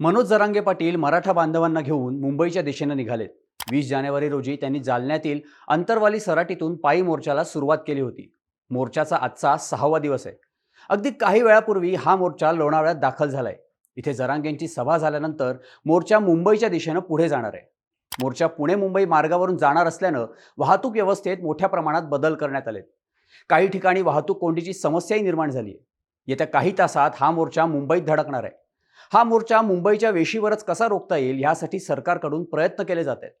मनोज जरांगे पाटील मराठा बांधवांना घेऊन मुंबईच्या दिशेनं निघालेत. वीस जानेवारी रोजी त्यांनी जालन्यातील अंतरवाली सराटीतून पायी मोर्चाला सुरुवात केली होती. मोर्चाचा आजचा सहावा दिवस आहे. अगदी काही वेळापूर्वी हा मोर्चा लोणावळ्यात दाखल झालाय. इथे जरांगेंची सभा झाल्यानंतर मोर्चा मुंबईच्या दिशेनं पुढे जाणार आहे. मोर्चा पुणे मुंबई मार्गावरून जाणार असल्यानं वाहतूक व्यवस्थेत मोठ्या प्रमाणात बदल करण्यात आलेत. काही ठिकाणी वाहतूक कोंडीची समस्याही निर्माण झाली आहे येत्या काही तासात हा मोर्चा मुंबईत धडकणार आहे. हा मोर्चा मुंबईच्या वेशीवरच कसा रोखता येईल यासाठी सरकारकडून प्रयत्न केले जात आहेत.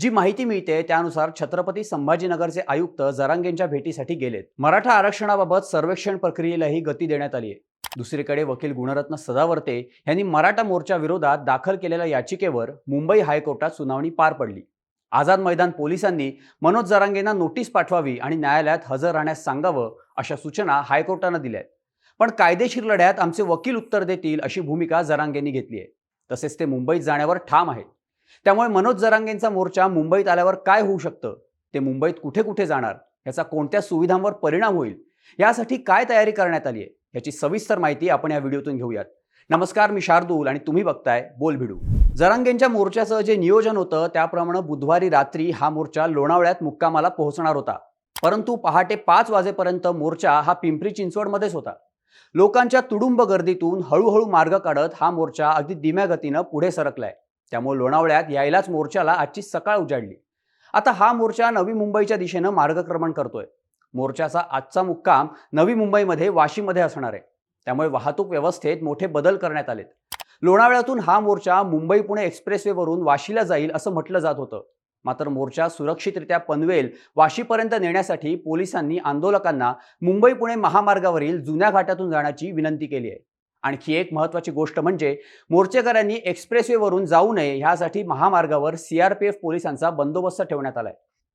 जी माहिती मिळते त्यानुसार छत्रपती संभाजीनगरचे आयुक्त जरांगेंच्या भेटीसाठी गेलेत. मराठा आरक्षणाबाबत सर्वेक्षण प्रक्रियेलाही गती देण्यात आली आहे. दुसरीकडे वकील गुणरत्न सदावर्ते यांनी मराठा मोर्चा विरोधात दाखल केलेल्या याचिकेवर मुंबई हायकोर्टात सुनावणी पार पडली. आझाद मैदान पोलिसांनी मनोज जरांगेंना नोटीस पाठवावी आणि न्यायालयात हजर राहण्यास सांगावं अशा सूचना हायकोर्टानं दिल्या आहेत. पण कायदेशीर लढ्यात आमचे वकील उत्तर देतील अशी भूमिका जरांगेंनी घेतली आहे. तसेच ते मुंबईत जाण्यावर ठाम आहेत. त्यामुळे मनोज जरांगेंचा मोर्चा मुंबईत आल्यावर काय होऊ शकतं? ते मुंबईत कुठे कुठे जाणार? याचा कोणत्या सुविधांवर परिणाम होईल? यासाठी काय तयारी करण्यात आली आहे? याची सविस्तर माहिती आपण या व्हिडिओतून घेऊयात. नमस्कार मी शार्दूल आणि तुम्ही बघताय बोल भिडू. जरांगेंच्या मोर्चाचं जे नियोजन होतं त्याप्रमाणे बुधवारी रात्री हा मोर्चा लोणावळ्यात मुक्कामाला पोहोचणार होता. परंतु पहाटे पाच वाजेपर्यंत मोर्चा हा पिंपरी चिंचवडमध्येच होता. लोकांच्या तुडुंब गर्दीतून हळूहळू मार्ग काढत हा मोर्चा अगदी धीम्या गतीनं पुढे सरकलाय. त्यामुळे लोणावळ्यात यायलाच मोर्चाला आजची सकाळ उजाडली. आता हा मोर्चा नवी मुंबईच्या दिशेनं मार्गक्रमण करतोय. मोर्चाचा आजचा मुक्काम नवी मुंबईमध्ये वाशीमध्ये असणार आहे. त्यामुळे वाहतूक व्यवस्थेत मोठे बदल करण्यात आलेत. लोणावळ्यातून हा मोर्चा मुंबई पुणे एक्सप्रेसवेवरून वाशीला जाईल असं म्हटलं जात होतं. मात्र मोर्चा सुरक्षितरित्या पनवेल वाशीपर्यंत नेण्यासाठी पोलिसांनी आंदोलकांना मुंबई पुणे महामार्गावरील जुन्या घाटातून जाण्याची विनंती केली आहे. आणखी एक महत्त्वाची गोष्ट म्हणजे मोर्चेकऱ्यांनी एक्सप्रेसवेवरून जाऊ नये ह्यासाठी महामार्गावर सीआरपीएफ पोलिसांचा बंदोबस्त ठेवण्यात आलाय.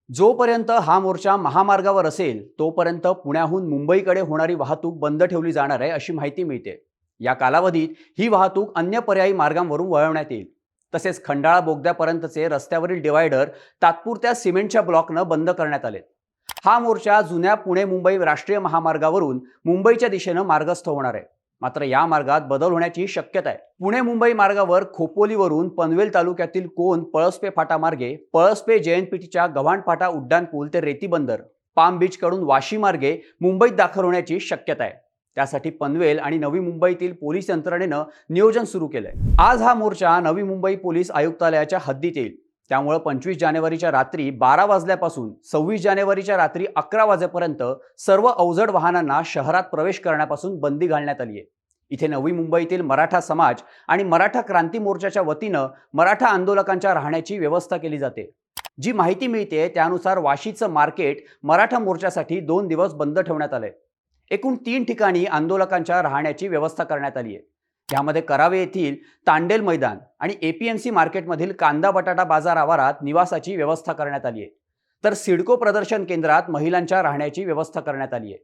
जोपर्यंत हा मोर्चा महामार्गावर असेल तोपर्यंत पुण्याहून मुंबईकडे होणारी वाहतूक बंद ठेवली जाणार आहे अशी माहिती मिळते. या कालावधीत ही वाहतूक अन्य पर्यायी मार्गांवरून वळवण्यात येईल. तसेच खंडाळा बोगद्यापर्यंतचे रस्त्यावरील डिवायडर तात्पुरत्या सिमेंटच्या ब्लॉकनं बंद करण्यात आले हा मोर्चा जुन्या पुणे मुंबई राष्ट्रीय महामार्गावरून मुंबईच्या दिशेनं मार्गस्थ होणार आहे. मात्र या मार्गात बदल होण्याची शक्यता आहे पुणे मुंबई मार्गावर खोपोलीवरून पनवेल तालुक्यातील कोण पळसपे फाटा मार्गे पळसपे जयंतपीठच्या गव्हाण फाटा ते रेती बंदर पाम बीच कडून वाशी मार्गे मुंबईत दाखल होण्याची शक्यता आहे त्यासाठी पनवेल आणि नवी मुंबईतील पोलीस यंत्रणेनं नियोजन सुरू केलंय. आज हा मोर्चा नवी मुंबई पोलीस आयुक्तालयाच्या हद्दीत येईल. त्यामुळे पंचवीस जानेवारीच्या रात्री बारा वाजल्यापासून सव्वीस जानेवारीच्या रात्री अकरा वाजेपर्यंत सर्व अवजड वाहनांना शहरात प्रवेश करण्यापासून बंदी घालण्यात आली आहे. इथे नवी मुंबईतील मराठा समाज आणि मराठा क्रांती मोर्चाच्या वतीनं मराठा आंदोलकांच्या राहण्याची व्यवस्था केली जाते. जी माहिती मिळते त्यानुसार वाशीचं मार्केट मराठा मोर्चासाठी दोन दिवस बंद ठेवण्यात आलंय. एकूण तीन ठिकाणी आंदोलकांच्या राहण्याची व्यवस्था करण्यात आली आहे. यामध्ये करावे येथील तांडेल मैदान आणि एपीएमसी मार्केटमधील कांदा बटाटा बाजार आवारात निवासाची व्यवस्था करण्यात आली आहे. तर सिडको प्रदर्शन केंद्रात महिलांच्या राहण्याची व्यवस्था करण्यात आली आहे.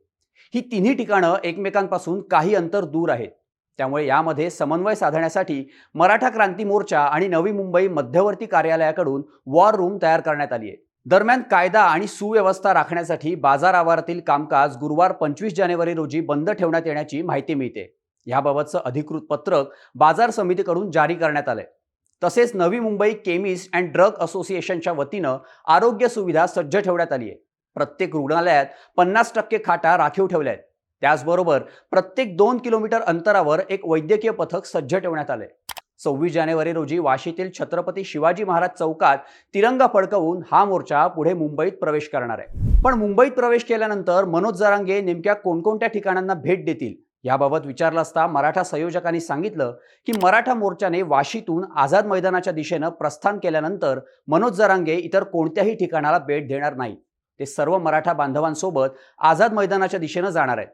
ही तिन्ही ठिकाणं एकमेकांपासून काही अंतर दूर आहेत. त्यामुळे यामध्ये समन्वय साधण्यासाठी मराठा क्रांती मोर्चा आणि नवी मुंबई मध्यवर्ती कार्यालयाकडून वॉर रूम तयार करण्यात आली आहे. दरम्यान कायदा आणि सुव्यवस्था राखण्यासाठी बाजार आवारातील कामकाज गुरुवार पंचवीस जानेवारी रोजी बंद ठेवण्यात येण्याची माहिती मिळते. याबाबतचं अधिकृत पत्रक बाजार समितीकडून जारी करण्यात आलंय. तसेच Navi Mumbai chemist and drug असोसिएशनच्या वतीनं आरोग्य सुविधा सज्ज ठेवण्यात आली आहे. प्रत्येक रुग्णालयात पन्नास टक्के खाटा राखीव ठेवल्या आहेत. त्याचबरोबर प्रत्येक दोन किलोमीटर अंतरावर एक वैद्यकीय पथक सज्ज ठेवण्यात आलंय. सव्वीस जानेवारी रोजी वाशीतील छत्रपती शिवाजी महाराज चौकात तिरंगा फडकवून हा मोर्चा पुढे मुंबईत प्रवेश करणार आहे. पण मुंबईत प्रवेश केल्यानंतर मनोज जरांगे नेमक्या कोणकोणत्या ठिकाणांना भेट देतील याबाबत विचारलं असता मराठा संयोजकांनी सांगितलं की मराठा मोर्चाने वाशीतून आझाद मैदानाच्या दिशेनं प्रस्थान केल्यानंतर मनोज जरांगे इतर कोणत्याही ठिकाणाला भेट देणार नाही. ते सर्व मराठा बांधवांसोबत आझाद मैदानाच्या दिशेनं जाणार आहेत.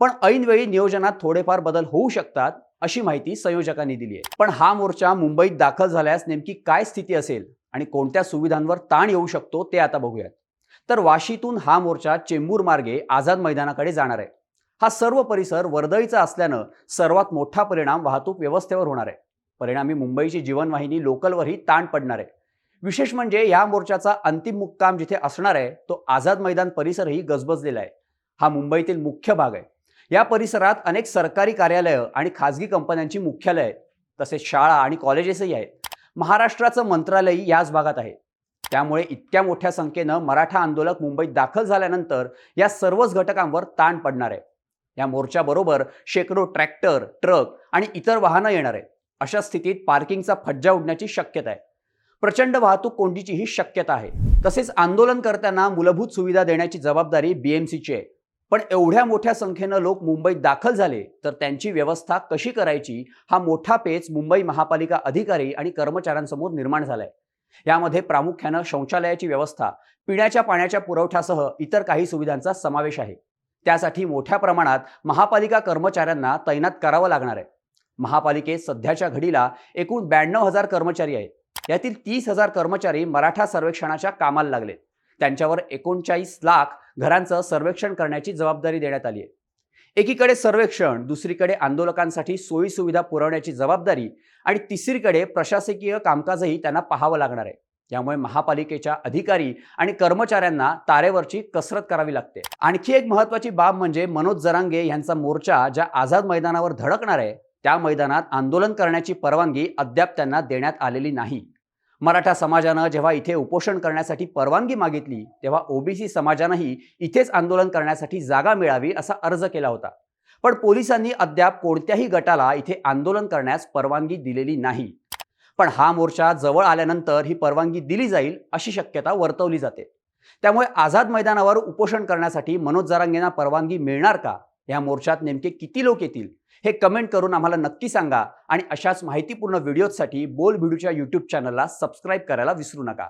पण ऐनवेळी नियोजनात थोडेफार बदल होऊ शकतात अशी माहिती संयोजकांनी दिली आहे. पण हा मोर्चा मुंबईत दाखल झाल्यास नेमकी काय स्थिती असेल आणि कोणत्या सुविधांवर ताण येऊ शकतो ते आता बघूयात. तर वाशीतून हा मोर्चा चेंबूर मार्गे आझाद मैदानाकडे जाणार आहे. हा सर्व परिसर वर्दळीचा असल्यानं सर्वात मोठा परिणाम वाहतूक व्यवस्थेवर होणार आहे. परिणामी मुंबईची जीवनवाहिनी लोकलवरही ताण पडणार आहे. विशेष म्हणजे या मोर्चाचा अंतिम मुक्काम जिथे असणार आहे तो आझाद मैदान परिसरही गजबजलेला आहे. हा मुंबईतील मुख्य भाग आहे. या परिसरात अनेक सरकारी कार्यालयं आणि खाजगी कंपन्यांची मुख्यालय तसेच शाळा आणि कॉलेजेसही आहेत. महाराष्ट्राचं मंत्रालय याच भागात आहे. त्यामुळे इतक्या मोठ्या संख्येनं मराठा आंदोलक मुंबईत दाखल झाल्यानंतर या सर्वच घटकांवर ताण पडणार आहे. या मोर्चाबरोबर शेकडो ट्रॅक्टर ट्रक आणि इतर वाहनं येणार आहेत. अशा स्थितीत पार्किंगचा फज्जा उडण्याची शक्यता आहे. प्रचंड वाहतूक कोंडीची ही शक्यता आहे. तसेच आंदोलनकर्त्यांना मूलभूत सुविधा देण्याची जबाबदारी बीएमसीची आहे. पण एवढ्या मोठ्या संख्येनं लोक मुंबईत दाखल झाले तर त्यांची व्यवस्था कशी करायची हा मोठा पेच मुंबई महापालिका अधिकारी आणि कर्मचाऱ्यांसमोर निर्माण झालाय. यामध्ये प्रामुख्यानं शौचालयाची व्यवस्था पिण्याच्या पाण्याच्या पुरवठ्यासह इतर काही सुविधांचा समावेश आहे. त्यासाठी मोठ्या प्रमाणात महापालिका कर्मचाऱ्यांना तैनात करावं लागणार आहे. महापालिकेत सध्याच्या घडीला एकूण ब्याण्णव हजार कर्मचारी आहेत. यातील तीस हजार कर्मचारी मराठा सर्वेक्षणाच्या कामाला लागलेत. त्यांच्यावर एकोणचाळीस लाख घरांचं सर्वेक्षण करण्याची जबाबदारी देण्यात आली आहे. एकीकडे सर्वेक्षण दुसरीकडे आंदोलकांसाठी सोयीसुविधा पुरवण्याची जबाबदारी आणि तिसरीकडे प्रशासकीय कामकाजही त्यांना पाहावं लागणार आहे. त्यामुळे महापालिकेच्या अधिकारी आणि कर्मचाऱ्यांना तारेवरची कसरत करावी लागते. आणखी एक महत्वाची बाब म्हणजे मनोज जरांगे यांचा मोर्चा ज्या आझाद मैदानावर धडकणार आहे त्या मैदानात आंदोलन करण्याची परवानगी अद्याप त्यांना देण्यात आलेली नाही. मराठा समाजानं जेव्हा इथे उपोषण करण्यासाठी परवानगी मागितली तेव्हा ओबीसी समाजानंही इथेच आंदोलन करण्यासाठी जागा मिळावी असा अर्ज केला होता. पण पोलिसांनी अद्याप कोणत्याही गटाला इथे आंदोलन करण्यास परवानगी दिलेली नाही. पण हा मोर्चा जवळ आल्यानंतर ही परवानगी दिली जाईल अशी शक्यता वर्तवली जाते. त्यामुळे आझाद मैदानावर उपोषण करण्यासाठी मनोज जरांगेंना परवानगी मिळणार का? या मोर्चात नेमके किती लोक येतील हे कमेंट करून आम्हाला नक्की सांगा. आणि अशाच माहितीपूर्ण व्हिडिओसाठी बोल भिडूच्या यूट्यूब चॅनलला सबस्क्राईब करायला विसरू नका.